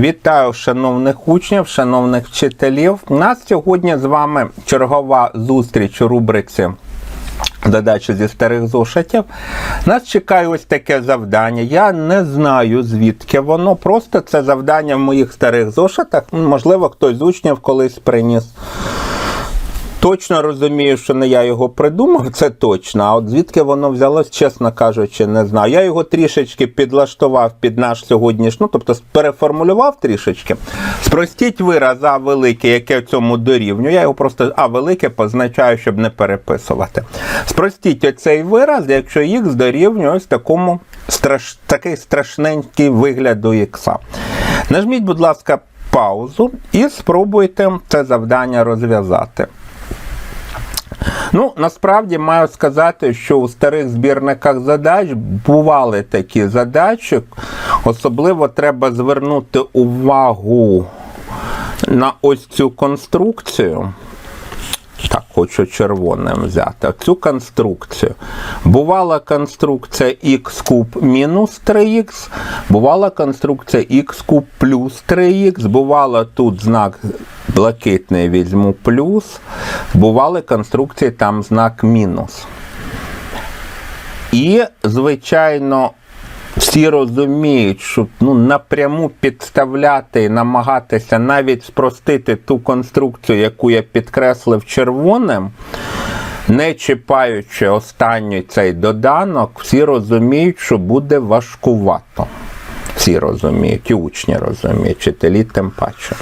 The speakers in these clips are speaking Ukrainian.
Вітаю шановних учнів, шановних вчителів. У нас сьогодні з вами чергова зустріч у рубриці Задачі зі старих зошитів. Нас чекає ось таке завдання. Я не знаю, звідки воно. Просто це завдання в моїх старих зошитах. Можливо, хтось з учнів колись приніс. Точно розумію, що не я його придумав, це точно. А от звідки воно взялось, чесно кажучи, не знаю. Я його трішечки підлаштував під наш сьогоднішній, ну тобто переформулював трішечки. Спростіть вираз А велике, яке в цьому дорівнює. Я його просто А велике позначаю, щоб не переписувати. Спростіть оцей вираз, якщо х дорівнює ось такому страш... такий страшненький вигляд до х. Нажміть, будь ласка, паузу і спробуйте це завдання розв'язати. Ну, насправді маю сказати, що у старих збірниках задач бували такі задачі. Особливо треба звернути увагу на ось цю конструкцію. Так, хочу червоним взяти. Цю конструкцію. Бувала конструкція х куб мінус 3х, бувала конструкція х куб плюс 3х, бувала тут знак блакитний візьму плюс, бували конструкції там знак мінус. І, звичайно, всі розуміють, що ну, напряму підставляти і намагатися навіть спростити ту конструкцію, яку я підкреслив червоним, не чіпаючи останній цей доданок, всі розуміють, що буде важкувато. Всі розуміють, і учні розуміють, вчителі тим паче.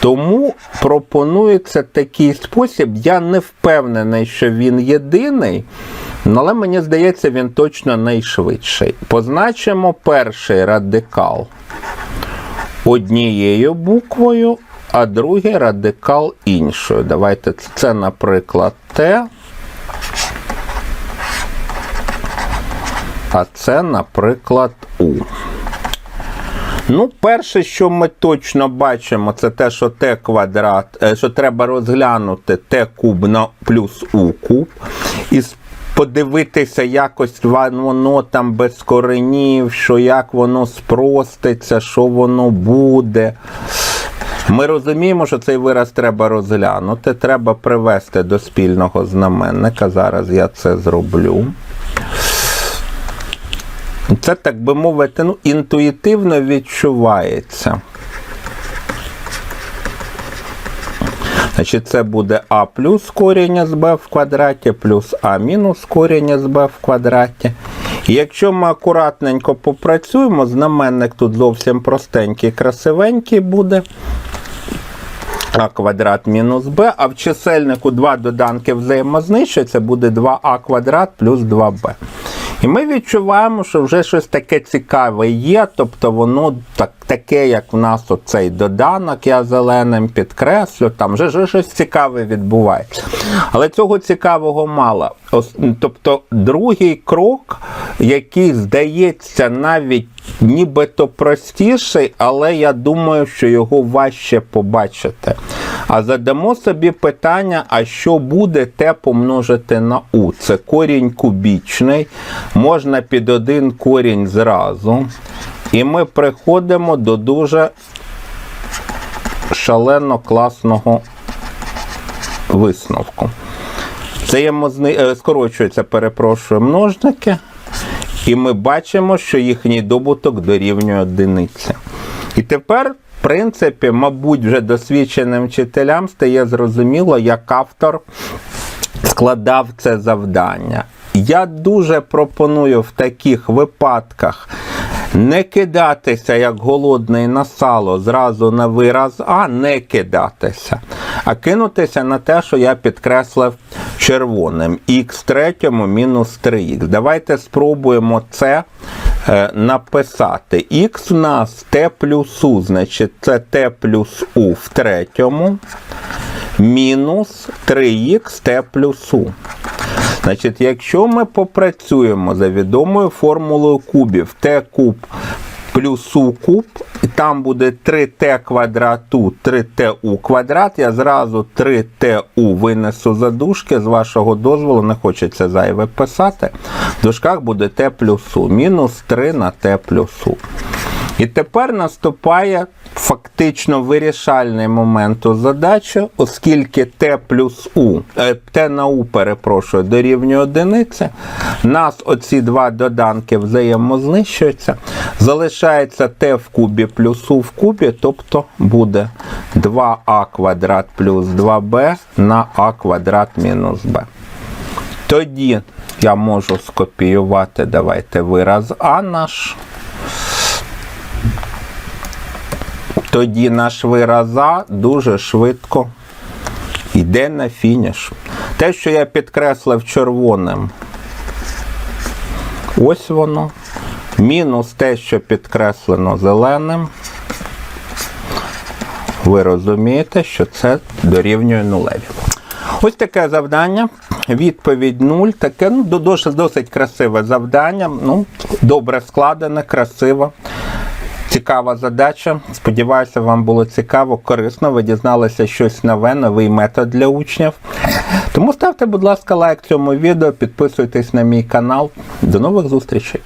Тому пропонується такий спосіб. Я не впевнений, що він єдиний. Ну, Але мені здається, він точно найшвидший. Позначимо перший радикал однією буквою, а другий радикал іншою. Давайте це, наприклад, Т. А це, наприклад, У. Ну, перше, що ми точно бачимо, це те, що Т квадрат, е, що треба розглянути Т куб на плюс У куб. І подивитися, якось воно там без коренів, що як воно спроститься, що воно буде. Ми розуміємо, що цей вираз треба розглянути, треба привести до спільного знаменника. Зараз я це зроблю. Це, так би мовити, ну, інтуїтивно відчувається. Значить, це буде А плюс коріння з b в квадраті, плюс А мінус коріння з b в квадраті. І якщо ми акуратненько попрацюємо, знаменник тут зовсім простенький, красивенький буде. А квадрат мінус b, а в чисельнику два доданки взаємознищуються, буде 2а квадрат плюс 2b. І ми відчуваємо, що вже щось таке цікаве є, тобто воно так, таке, як в нас оцей доданок, я зеленим підкреслю, там вже, вже щось цікаве відбувається. Але цього цікавого мало. Тобто другий крок, який здається навіть нібито простіший, але я думаю, що його важче побачити. А задамо собі питання, а що буде те помножити на у? Це корінь кубічний, можна під один корінь зразу. І ми приходимо до дуже шалено класного висновку. Взаємозни... е, скорочуються, перепрошую, множники, і ми бачимо, що їхній добуток дорівнює одиниці. І тепер, принципі, мабуть, вже досвідченим вчителям стає зрозуміло, як автор складав це завдання. Я дуже пропоную в таких випадках не кидатися як голодний на сало зразу на вираз А, не кидатися, а кинутися на те, що я підкреслив червоним. х третьому мінус 3х. Давайте спробуємо це написати. Х у нас t плюс u, значить це t плюс у в третьому мінус 3х t плюс u. Значить, якщо ми попрацюємо за відомою формулою кубів t куб плюс сукуп, там буде 3t квадрату 3t у квадрат, я зразу 3t у винесу за дужки, з вашого дозволу, не хочеться зайве писати. В дужках буде t плюс у, мінус 3 на t плюс у. І тепер наступає фактично вирішальний момент у задачі, оскільки t плюс u, е, t на u, перепрошую, дорівнює одиниці, нас оці два доданки взаємознищуються, залишається t в кубі плюс u в кубі, тобто буде 2а квадрат плюс 2b на а квадрат мінус b. Тоді я можу скопіювати, давайте вираз А наш. Тоді наш вираз дуже швидко йде на фініш. Те, що я підкреслив червоним, ось воно. Мінус те, що підкреслено зеленим. Ви розумієте, що це дорівнює нулеві. Ось таке завдання. Відповідь 0. Таке ну, досить красиве завдання. Ну, добре складене, красиво. Цікава задача. Сподіваюся, вам було цікаво, корисно. Ви дізналися щось нове, новий метод для учнів. Тому ставте, будь ласка, лайк цьому відео, підписуйтесь на мій канал. До нових зустрічей!